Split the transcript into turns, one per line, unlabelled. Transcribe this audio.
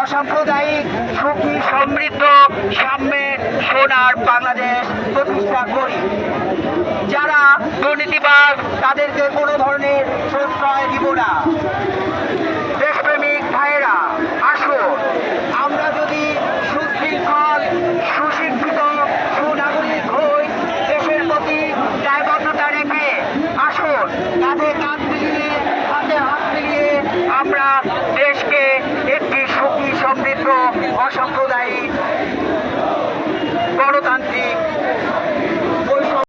অসাম্প্রদায়িক, সুখী, সমৃদ্ধ সাম্যের সোনার বাংলাদেশ প্রতিষ্ঠা করি। যারা দুর্নীতিবাদ তাদেরকে কোনো ধরনের প্রশ্রয় দিব না। দেশপ্রেমিক ভাইয়েরা, আসুন, আমরা যদি সুশৃঙ্খল, সুশিক্ষিত, সুনাগরিক হই, দেশের প্রতি দায়বদ্ধতা রেখে আসুন কাঁধে কাঁধ মিলিয়ে, হাতে হাত মিলিয়ে আমরা অসাম্প্রদায়িক